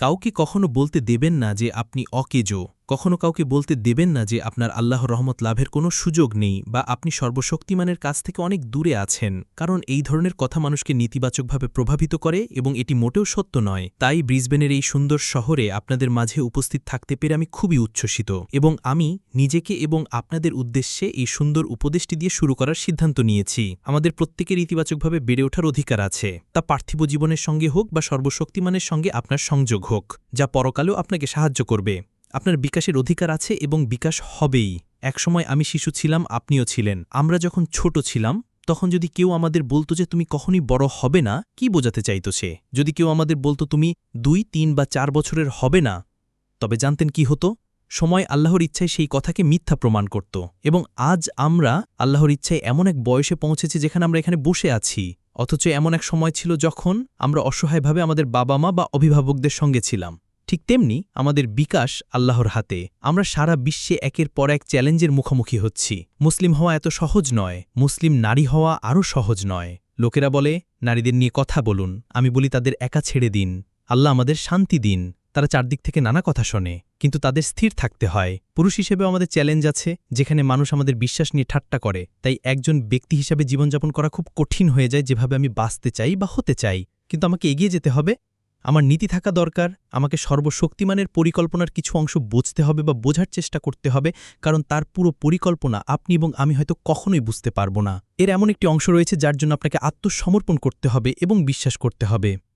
কাউকে কখনো বলতে দেবেন না যে আপনি অকেজো। কখনো কাউকে বলতে দেবেন না যে আপনার আল্লাহ রহমত লাভের কোনো সুযোগ নেই বা আপনি সর্বশক্তিমানের কাছ থেকে অনেক দূরে আছেন। কারণ এই ধরনের কথা মানুষকে নেতিবাচকভাবে প্রভাবিত করে এবং এটি মোটেও সত্য নয়। তাই ব্রিসবেনের এই সুন্দর শহরে আপনাদের মাঝে উপস্থিত থাকতে পেরে আমি খুবই উচ্ছ্বসিত এবং আমি নিজেকে এবং আপনাদের উদ্দেশ্যে এই সুন্দর উপদেশটি দিয়ে শুরু করার সিদ্ধান্ত নিয়েছি। আমাদের প্রত্যেকের ইতিবাচকভাবে বেড়ে ওঠার অধিকার আছে। তা পার্থিব জীবনের সঙ্গে হোক বা সর্বশক্তিমানের সঙ্গে আপনার সংযোগ হোক, যা পরকালেও আপনাকে সাহায্য করবে। আপনার বিকাশের অধিকার আছে এবং বিকাশ হবেই। একসময় আমি শিশু ছিলাম, আপনিও ছিলেন। আমরা যখন ছোট ছিলাম, তখন যদি কেউ আমাদের বলতো যে তুমি কখনই বড় হবে না, কি বোঝাতে চাইত সে? যদি কেউ আমাদের বলতো তুমি দুই, তিন বা চার বছরের হবে না, তবে জানতেন কি হতো? সময় আল্লাহর ইচ্ছায় সেই কথাকে মিথ্যা প্রমাণ করত। এবং আজ আমরা আল্লাহর ইচ্ছায় এমন এক বয়সে পৌঁছেছি যেখানে আমরা এখানে বসে আছি। অথচ এমন এক সময় ছিল যখন আমরা অসহায়ভাবে আমাদের বাবা মা বা অভিভাবকদের সঙ্গে ছিলাম। ঠিক তেমনি আমাদের বিকাশ আল্লাহর হাতে। আমরা সারা বিশ্বে একের পর এক চ্যালেঞ্জের মুখোমুখি হচ্ছি। মুসলিম হওয়া এত সহজ নয়, মুসলিম নারী হওয়া আরও সহজ নয়। লোকেরা বলে, নারীদের নিয়ে কথা বলুন, আমি বলি তাদের একা ছেড়ে দিন। আল্লাহ আমাদের শান্তি দিন। তারা চারদিক থেকে নানা কথা শোনে, কিন্তু তাদের স্থির থাকতে হয়। পুরুষ হিসেবে আমাদের চ্যালেঞ্জ আছে, যেখানে মানুষ আমাদের বিশ্বাস নিয়ে ঠাট্টা করে। তাই একজন ব্যক্তি হিসাবে জীবনযাপন করা খুব কঠিন হয়ে যায়, যেভাবে আমি বাঁচতে চাই বা হতে চাই। কিন্তু আমাকে এগিয়ে যেতে হবে আমার নীতি থাকা দরকার, আমাকে সর্বশক্তিমানের পরিকল্পনার কিছু অংশ বুঝতে হবে বা বোঝার চেষ্টা করতে হবে, কারণ তার পুরো পরিকল্পনা আপনি এবং আমি হয়তো কখনোই বুঝতে পারব না। এর এমন একটি অংশ রয়েছে যার জন্য আপনাকে আত্মসমর্পণ করতে হবে এবং বিশ্বাস করতে হবে।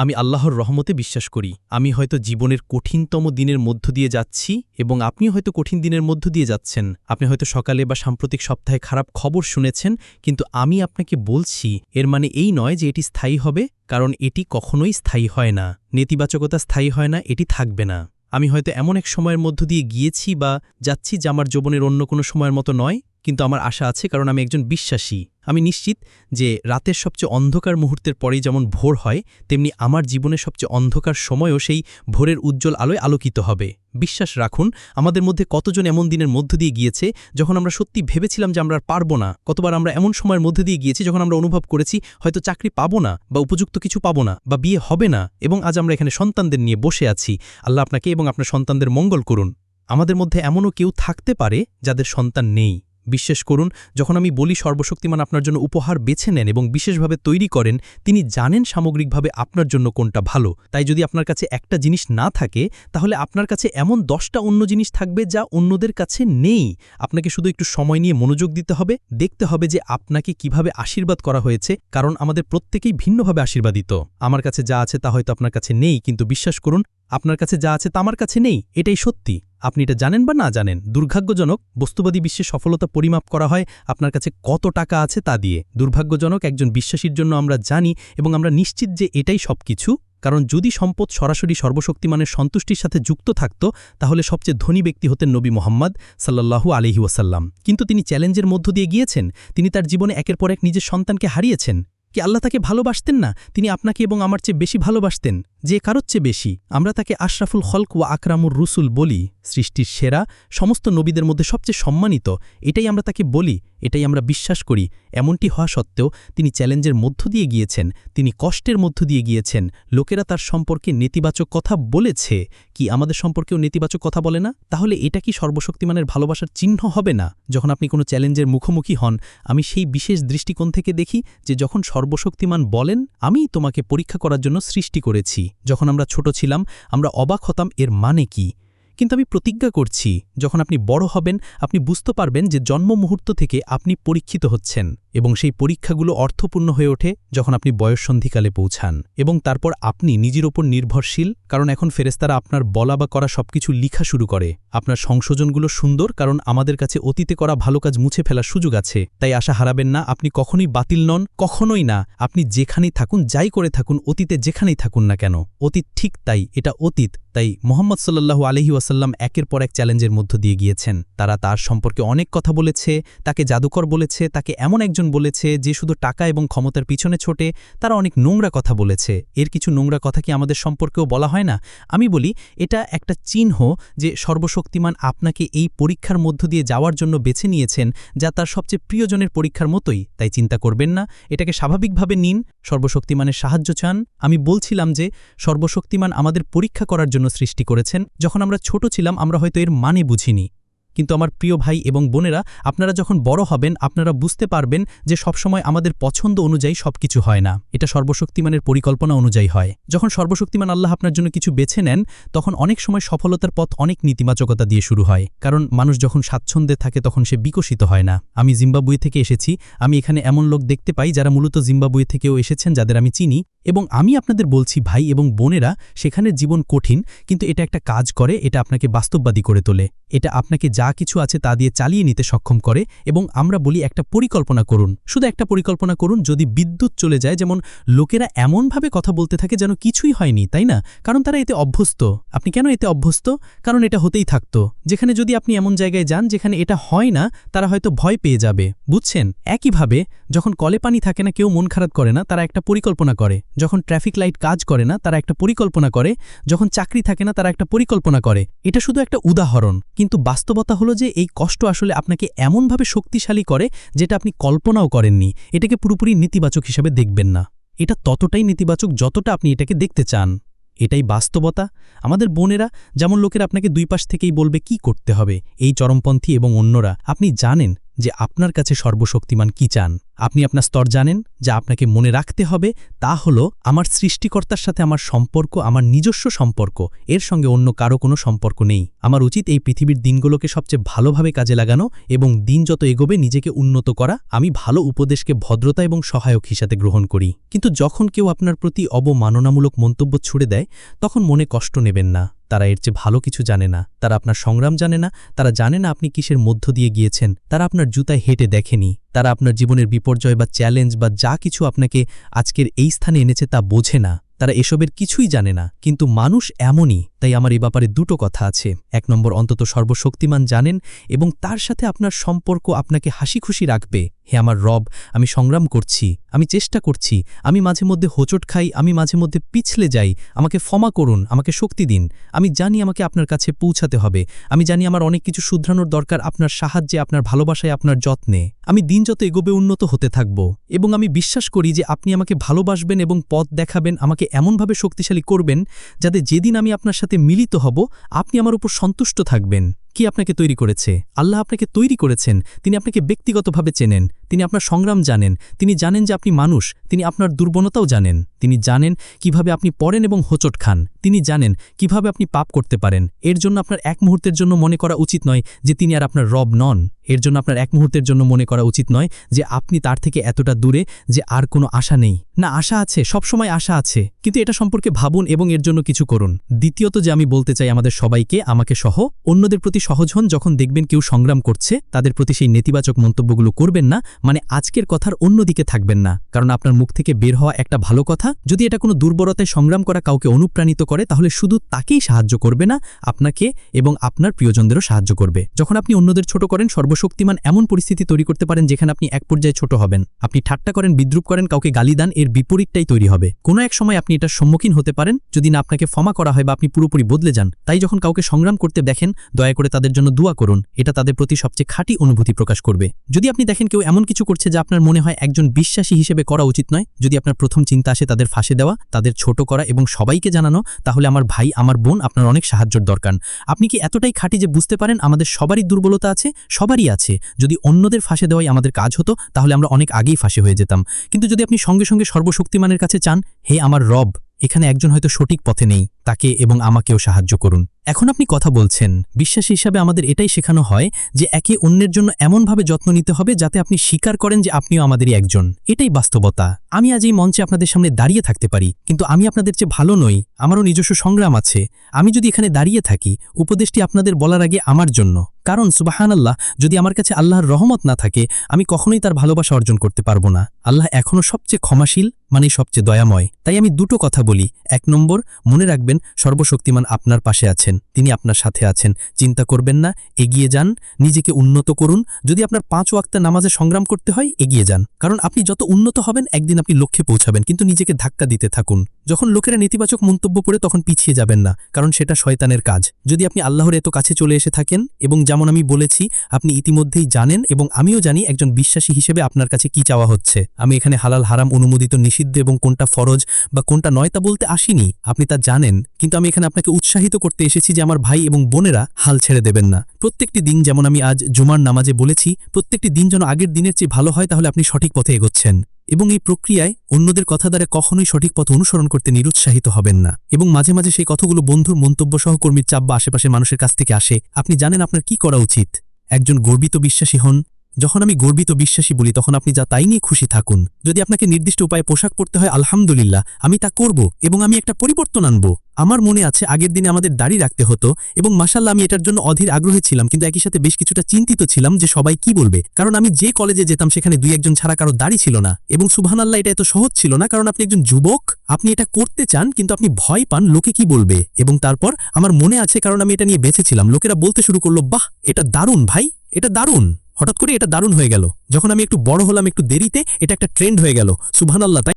আমি আল্লাহর রহমতে বিশ্বাস করি। আমি হয়তো জীবনের কঠিনতম দিনের মধ্য দিয়ে যাচ্ছি এবং আপনি হয়তো কঠিন দিনের মধ্য দিয়ে যাচ্ছেন। আপনি হয়তো সকালে বা সাম্প্রতিক সপ্তাহে খারাপ খবর শুনেছেন, কিন্তু আমি আপনাকে বলছি, এর মানে এই নয় যে এটি স্থায়ী হবে, কারণ এটি কখনোই স্থায়ী হয় না। নেতিবাচকতা স্থায়ী হয় না, এটি থাকবে না। আমি হয়তো এমন এক সময়ের মধ্য দিয়ে গিয়েছি বা যাচ্ছি যে আমার জীবনের অন্য কোনো সময়ের মতো নয় কিন্তু আমার আশা আছে কারণ আমি একজন বিশ্বাসী। আমি নিশ্চিত যে রাতের সবচেয়ে অন্ধকার মুহূর্তের পরেই যেমন ভোর হয়, তেমনি আমার জীবনের সবচেয়ে অন্ধকার সময়ও সেই ভোরের উজ্জ্বল আলোয় আলোকিত হবে। বিশ্বাস রাখুন, আমাদের মধ্যে কতজন এমন দিনের মধ্য দিয়ে গিয়েছে যখন আমরা সত্যি ভেবেছিলাম যে আমরা আর পারব না। কতবার আমরা এমন সময়ের মধ্যে দিয়ে গিয়েছি যখন আমরা অনুভব করেছি, হয়তো চাকরি পাবো না বা উপযুক্ত কিছু পাবো না বা বিয়ে হবে না এবং আজ আমরা এখানে সন্তানদের নিয়ে বসে আছি। আল্লাহ আপনাকে এবং আপনার সন্তানদের মঙ্গল করুন। আমাদের মধ্যে এমনও কেউ থাকতে পারে যাদের সন্তান নেই। বিশ্বাস করুন, যখন আমি বলি সর্বশক্তিমান আপনার জন্য উপহার বেছে নেন এবং বিশেষভাবে তৈরি করেন, তিনি জানেন সামগ্রিকভাবে আপনার জন্য কোনটা ভালো। তাই যদি আপনার কাছে একটা জিনিস না থাকে, তাহলে আপনার কাছে এমন দশটা অন্য জিনিস থাকবে যা অন্যদের কাছে নেই। আপনাকে শুধু একটু সময় নিয়ে মনোযোগ দিতে হবে, দেখতে হবে যে আপনাকে কীভাবে আশীর্বাদ করা হয়েছে, কারণ আমাদের প্রত্যেকেই ভিন্নভাবে আশীর্বাদিত। আমার কাছে যা আছে তা হয়তো আপনার কাছে নেই, কিন্তু বিশ্বাস করুন, আপনার কাছে যা আছে তা আমার কাছে নেই, এটাই সত্যি। আপনি এটা জানেন বা না জানেন, দুর্ভাগ্যজনক বস্তুবাদী বিশ্বে সফলতা পরিমাপ করা হয় আপনার কাছে কত টাকা আছে তা দিয়ে। দুর্ভাগ্যজনক একজন বিশ্বাসীর জন্য আমরা জানি এবং আমরা নিশ্চিত যে এটাই সব কিছু কারণ যদি সম্পদ সরাসরি সর্বশক্তিমানের সন্তুষ্টির সাথে যুক্ত থাকত, তাহলে সবচেয়ে ধনী ব্যক্তি হতেন নবী মোহাম্মদ সাল্লাহু আলহি ওয়াসাল্লাম। কিন্তু তিনি চ্যালেঞ্জের মধ্য দিয়ে গিয়েছেন, তিনি তার জীবনে একের পর এক নিজের সন্তানকে হারিয়েছেন। কি আল্লাহ তাকে ভালোবাসতেন না? তিনি আপনাকে এবং আমার চেয়ে বেশি ভালোবাসতেন, যে কারোর চেয়ে বেশি। আমরা তাকে আশরাফুল হলক ও আকরামুর রুসুল বলি। সৃষ্টির সেরা, সমস্ত নবীদের মধ্যে সবচেয়ে সম্মানিত, এটাই আমরা তাকে বলি, এটাই আমরা বিশ্বাস করি। এমনটি হওয়া সত্ত্বেও তিনি চ্যালেঞ্জের মধ্য দিয়ে গিয়েছেন, তিনি কষ্টের মধ্য দিয়ে গিয়েছেন। লোকেরা তার সম্পর্কে নেতিবাচক কথা বলেছে। কি আমাদের সম্পর্কেও নেতিবাচক কথা বলে না? তাহলে এটা কি সর্বশক্তিমানের ভালোবাসার চিহ্ন হবে না? যখন আপনি কোনো চ্যালেঞ্জের মুখোমুখি হন, আমি সেই বিশেষ দৃষ্টিকোণ থেকে দেখি যে যখন সর্বশক্তিমান বলেন আমি তোমাকে পরীক্ষা করার জন্য সৃষ্টি করেছি। যখন আমরা ছোট ছিলাম, আমরা অবাক হতাম এর মানে কি? কিন্তু আমি প্রতিজ্ঞা করছি, যখন আপনি বড় হবেন, আপনি বুঝতে পারবেন যে জন্ম মুহূর্ত থেকে আপনি পরীক্ষিত হচ্ছেন। এবং সেই পরীক্ষাগুলো অর্থপূর্ণ হয়ে ওঠে যখন আপনি বয়ঃসন্ধিকালে পৌঁছান এবং তারপর আপনি নিজের ওপর নির্ভরশীল, কারণ এখন ফেরেস্তারা আপনার বলা বা করা সবকিছু লিখা শুরু করে। আপনার সংশোধনগুলো সুন্দর, কারণ আমাদের কাছে অতীতে করা ভালো কাজ মুছে ফেলার সুযোগ আছে। তাই আশা হারাবেন না, আপনি কখনোই বাতিল নন, কখনোই না। আপনি যেখানেই থাকুন, যাই করে থাকুন, অতীতে যেখানেই থাকুন না কেন। অতীত ঠিক তাই, এটা অতীত। তাই মোহাম্মদ সাল্লাহু আলহি ওয়াসাল্লাম একের পর এক চ্যালেঞ্জের মধ্য দিয়ে গিয়েছেন। তারা তার সম্পর্কে অনেক কথা বলেছে, তাকে জাদুকর বলেছে, তাকে এমন একজন একজন বলেছে যে শুধু টাকা এবং ক্ষমতার পিছনে ছোটে, তারা অনেক নোংরা কথা বলেছে। এর কিছু নোংরা কথা কি আমাদের সম্পর্কেও বলা হয় না? আমি বলি, এটা একটা চিহ্ন যে সর্বশক্তিমান আপনাকে এই পরীক্ষার মধ্য দিয়ে যাওয়ার জন্য বেছে নিয়েছেন, যা তার সবচেয়ে প্রিয়জনের পরীক্ষার মতোই। তাই চিন্তা করবেন না, এটাকে স্বাভাবিকভাবে নিন। সর্বশক্তিমানের সাহায্য চান। আমি বলছিলাম যে, সর্বশক্তিমান আমাদের পরীক্ষা করার জন্য সৃষ্টি করেছেন। যখন আমরা ছোট ছিলাম, আমরা হয়তো এর মানে বুঝিনি। কিন্তু আমার প্রিয় ভাই এবং বোনেরা, আপনারা যখন বড় হবেন, আপনারা বুঝতে পারবেন যে সবসময় আমাদের পছন্দ অনুযায়ী সবকিছু হয় না। এটা সর্বশক্তিমানের পরিকল্পনা অনুযায়ী হয়। যখন সর্বশক্তিমান আল্লাহ আপনার জন্য কিছু বেছে নেন, তখন অনেক সময় সফলতার পথ অনেক নীতিবাচকতা দিয়ে শুরু হয়। কারণ মানুষ যখন স্বাচ্ছন্দ্যে থাকে, তখন সে বিকশিত হয় না। আমি জিম্বাবুয়ে থেকে এসেছি। আমি এখানে এমন লোক দেখতে পাই যারা মূলত জিম্বাবুয়ে থেকেও এসেছেন, যাদের আমি চিনি এবং আমি আপনাদের বলছি, ভাই এবং বোনেরা সেখানে জীবন কঠিন, কিন্তু এটা একটা কাজ করে, এটা আপনাকে বাস্তববাদী করে তোলে। এটা আপনাকে যা কিছু আছে তা দিয়ে চালিয়ে নিতে সক্ষম করে এবং আমরা বলি একটা পরিকল্পনা করুন। শুধু একটা পরিকল্পনা করুন যদি বিদ্যুৎ চলে যায়, যেমন লোকেরা এমনভাবে কথা বলতে থাকে যেন কিছুই হয়নি, তাই না? কারণ তারা এতে অভ্যস্ত। আপনি কেন এতে অভ্যস্ত? কারণ এটা হতেই থাকত। যেখানে যদি আপনি এমন জায়গায় যান যেখানে এটা হয় না, তারা হয়তো ভয় পেয়ে যাবে। বুঝছেন? একইভাবে যখন কলে পানি থাকে না, কেউ মন খারাপ করে না, তারা একটা পরিকল্পনা করে। যখন ট্রাফিক লাইট কাজ করে না, তারা একটা পরিকল্পনা করে। যখন চাকরি থাকে না, তারা একটা পরিকল্পনা করে। এটা শুধু একটা উদাহরণ। কিন্তু বাস্তবতা হলো যে এই কষ্ট আসলে আপনাকে এমনভাবে শক্তিশালী করে যেটা আপনি কল্পনাও করেননি। এটাকে পুরোপুরি নেতিবাচক হিসাবে দেখবেন না। এটা ততটাই নেতিবাচক যতটা আপনি এটাকে দেখতে চান। এটাই বাস্তবতা। আমাদের বোনেরা, যেমন লোকের আপনাকে দুই পাশ থেকেই বলবে, কি করতে হবে? এই চরমপন্থী এবং অন্যরা, আপনি জানেন যে আপনার কাছে সর্বশক্তিমান কি চান? আপনি আপনার স্তর জানেন, যা আপনাকে মনে রাখতে হবে, তা হল আমার সৃষ্টিকর্তার সাথে আমার সম্পর্ক, আমার নিজস্ব সম্পর্ক। এর সঙ্গে অন্য কারও কোনো সম্পর্ক নেই। আমার উচিত এই পৃথিবীর দিনগুলোকে সবচেয়ে ভালোভাবে কাজে লাগানো এবং দিন যত এগোবে নিজেকে উন্নত করা, আমি ভালো উপদেশকে ভদ্রতা এবং সহায়ক হিসাবে গ্রহণ করি। কিন্তু যখন কেউ আপনার প্রতি অবমাননামূলক মন্তব্য ছুড়ে দেয়, তখন মনে কষ্ট নেবেন না। তারা এর চেয়ে ভালো কিছু জানে না। তারা আপনার সংগ্রাম জানে না। তারা জানে না আপনি কিসের মধ্য দিয়ে গিয়েছেন। তারা আপনার জুতায় হেঁটে দেখেনি। তারা আপনার জীবনের বিপর্যয় বা চ্যালেঞ্জ বা যা কিছু আপনাকে আজকের এই স্থানে এনেছে তা বোঝে না। তারা এসবের কিছুই জানে না, কিন্তু মানুষ এমনই, তাই আমার এই ব্যাপারে দুটো কথা আছে। এক নম্বর, অন্তত সর্বশক্তিমান জানেন এবং তার সাথে আপনার সম্পর্ক আপনাকে হাসি খুশি রাখবে। হে আমার রব, আমি সংগ্রাম করছি, আমি চেষ্টা করছি, আমি মাঝে মধ্যে হোচট খাই, আমি মাঝে মধ্যে পিছলে যাই, আমাকে ফমা করুন, আমাকে শক্তি দিন, আমি জানি আমাকে আপনার কাছে পৌঁছাতে হবে, আমি জানি আমার অনেক কিছু শুধরানোর দরকার আপনার সাহায্যে, আপনার ভালোবাসায়, আপনার যত্নে। আমি দিন যত এগোবে উন্নত হতে থাকব এবং আমি বিশ্বাস করি যে আপনি আমাকে ভালোবাসবেন এবং পথ দেখাবেন, আমাকে এমনভাবে শক্তিশালী করবেন যাতে যেদিন আমি আপনার সাথে মিলিত হব, আপনি আমার উপর সন্তুষ্ট থাকবেন। কি আপনাকে তৈরি করেছে? আল্লাহ আপনাকে তৈরি করেছেন। তিনি আপনাকে ব্যক্তিগতভাবে চেনেন। তিনি আপনার সংগ্রাম জানেন। তিনি জানেন যে আপনি মানুষ। তিনি আপনার দুর্বলতাও জানেন। তিনি জানেন কীভাবে আপনি পড়েন এবং হোচট খান। তিনি জানেন কীভাবে আপনি পাপ করতে পারেন। এর জন্য আপনার এক মুহূর্তের জন্য মনে করা উচিত নয় যে তিনি আর আপনার রব নন। এর জন্য আপনার এক মুহূর্তের জন্য মনে করা উচিত নয় যে আপনি তার থেকে এতটা দূরে যে আর কোনো আশা নেই। না, আশা আছে। সবসময় আশা আছে। কিন্তু এটা সম্পর্কে ভাবুন এবং এর জন্য কিছু করুন। দ্বিতীয়ত যে আমি বলতে চাই আমাদের সবাইকে, আমাকে সহ অন্যদের প্রতি সহজ হন যখন দেখবেন কেউ সংগ্রাম করছে, তাদের প্রতি সেই নেতিবাচক মন্তব্যগুলো করবেন না মানে আজকের কথার অন্যদিকে থাকবেন না। কারণ আপনার মুখ থেকে বের হওয়া একটা ভালো কথা, যদি এটা কোনো দুর্বলতায় সংগ্রাম করা কাউকে অনুপ্রাণিত করে, তাহলে শুধু তাকেই সাহায্য করবে না, আপনাকে এবং আপনার প্রিয়জনদেরও সাহায্য করবে। যখন আপনি অন্যদের ছোট করেন, সর্বশক্তিমান এমন পরিস্থিতি তৈরি করতে পারেন যেখানে আপনি এক পর্যায়ে ছোট হবেন। আপনি ঠাট্টা করেন, বিদ্রুপ করেন, কাউকে গালি দান, এর বিপরীতটাই তৈরি হবে। কোনো এক সময় আপনি এটার সম্মুখীন হতে পারেন, যদি না আপনাকে ফমা করা হয় বা আপনি পুরোপুরি বদলে যান। তাই যখন কাউকে সংগ্রাম করতে দেখেন, দয়া করে তাদের জন্য দোয়া করুন। এটা তাদের প্রতি সবচেয়ে খাঁটি অনুভূতি প্রকাশ করবে। যদি আপনি দেখেন কেউ এমন কিছু করছে যা আপনার মনে হয় একজন বিশ্বাসী হিসেবে করা উচিত নয়, যদি আপনার প্রথম চিন্তা আসে তাদের ফাঁসে দেওয়া, তাদের ছোট করা এবং সবাইকে জানানো, তাহলে আমার ভাই, আমার বোন আপনার অনেক সাহায্যর দরকার। আপনি কি এতটাই খাঁটি যে বুঝতে পারেন আমাদের সবারই দুর্বলতা আছে? সবারই আছে। যদি অন্যদের ফাঁসে দেওয়াই আমাদের কাজ হতো, তাহলে আমরা অনেক আগেই ফাঁসে হয়ে যেতাম। কিন্তু যদি আপনি সঙ্গে সঙ্গে সর্বশক্তিমানের কাছে চান, হে আমার রব এখানে একজন হয়তো সঠিক পথে নেই, তাকে এবং আমাকেও সাহায্য করুন। এখন আপনি কথা বলছেন, বিশ্বাসী হিসাবে আমাদের এটাই শেখানো হয় যে একে অন্যের জন্য এমনভাবে যত্ন নিতে হবে যাতে আপনি স্বীকার করেন যে আপনিও আমাদেরই একজন। এটাই বাস্তবতা। আমি আজ এই মঞ্চে আপনাদের সামনে দাঁড়িয়ে থাকতে পারি, কিন্তু আমি আপনাদের চেয়ে ভালো নই, আমারও নিজস্ব সংগ্রাম আছে। আমি যদি এখানে দাঁড়িয়ে থাকি, উপদেশটি আপনাদের বলার আগে আমার জন্য। কারণ সুবাহান আল্লাহ যদি আমার কাছে আল্লাহর রহমত না থাকে, আমি কখনোই তার ভালোবাসা অর্জন করতে পারব না। আল্লাহ এখনও সবচেয়ে ক্ষমাশীল মানে সবচেয়ে দয়াময়। তাই আমি দুটো কথা বলি। এক নম্বর, মনে রাখবেন সর্বশক্তিমান আপনার পাশে আছেন, তিনি আপনার সাথে আছেন, চিন্তা করবেন না, এগিয়ে যান, নিজেকে উন্নত করুন। যদি আপনার পাঁচ ওয়াক্তা নামাজে সংগ্রাম করতে হয়, এগিয়ে যান। কারণ আপনি যত উন্নত হবেন, একদিন আপনি লক্ষ্যে পৌঁছাবেন, কিন্তু নিজেকে ধাক্কা দিতে থাকুন। যখন লোকেরা নেতিবাচক মন্তব্য করে তখন পিছিয়ে যাবেন না, কারণ সেটা শয়তানের কাজ। যদি আপনি আল্লাহর এত কাছে চলে এসে থাকেন, এবং যেমন আমি বলেছি, আপনি ইতিমধ্যেই জানেন এবং আমিও জানি একজন বিশ্বাসী হিসেবে আপনার কাছে কি চাওয়া হচ্ছে। আমি এখানে হালাল, হারাম, অনুমোদিত, নিষিদ্ধ এবং কোনটা ফরজ বা কোনটা নয় তা বলতে আসিনি। আপনি তা জানেন, কিন্তু আমি এখানে আপনাকে উৎসাহিত করতে এসেছি যে আমার ভাই এবং বোনেরা হাল ছেড়ে দেবেন না। প্রত্যেকটি দিন যেমন আমি আজ জুমার নামাজে বলেছি, প্রত্যেকটি দিন যেন আগের দিনের চেয়ে ভালো হয় তাহলে আপনি সঠিক পথে এগোচ্ছেন। এবং এই প্রক্রিয়ায় অন্যদের কথা দ্বারা কখনোই সঠিক পথ অনুসরণ করতে নিরুৎসাহিত হবেন না। এবং মাঝে মাঝে সেই কথাগুলো বন্ধুর মন্তব্য সহকর্মীর চাপ বা আশেপাশের মানুষের কাছ থেকে আসে। আপনি জানেন আপনার কি করা উচিত? একজন গর্বিত বিশ্বাসী হন যখন আমি গর্বিত বিশ্বাসী বলি, তখন আপনি যা তাই নিয়ে খুশি থাকুন। যদি আপনাকে নির্দিষ্ট উপায়ে পোশাক পরতে হয়, আলহামদুলিল্লাহ, আমি তা করব এবং আমি একটা পরিবর্তন আনব। আমার মনে আছে, আগের দিনে আমাদের দাড়ি রাখতে হতো এবং মাসাল্লাহ আমি এটার জন্য অধীর আগ্রহী ছিলাম, কিন্তু একই সাথে বেশ কিছুটা চিন্তিত ছিলাম যে সবাই কি বলবে। কারণ আমি যে কলেজে যেতাম, সেখানে দুই একজন ছাড়া কারও দাড়ি ছিল না। এবং সুবহানাল্লাহ, এটা এত সহজ ছিল না, কারণ আপনি একজন যুবক, আপনি এটা করতে চান, কিন্তু আপনি ভয় পান লোকে কি বলবে। এবং তারপর আমার মনে আছে, কারণ আমি এটা নিয়ে বেঁচেছিলাম লোকেরা বলতে শুরু করল, বাহ, এটা দারুণ ভাই, এটা দারুণ। হঠাৎ করে এটা দারুণ হয়ে গেল। যখন আমি একটু বড় হলাম, একটু দেরিতে, এটা একটা ট্রেন্ড হয়ে গেল। সুবহানাল্লাহ, তাই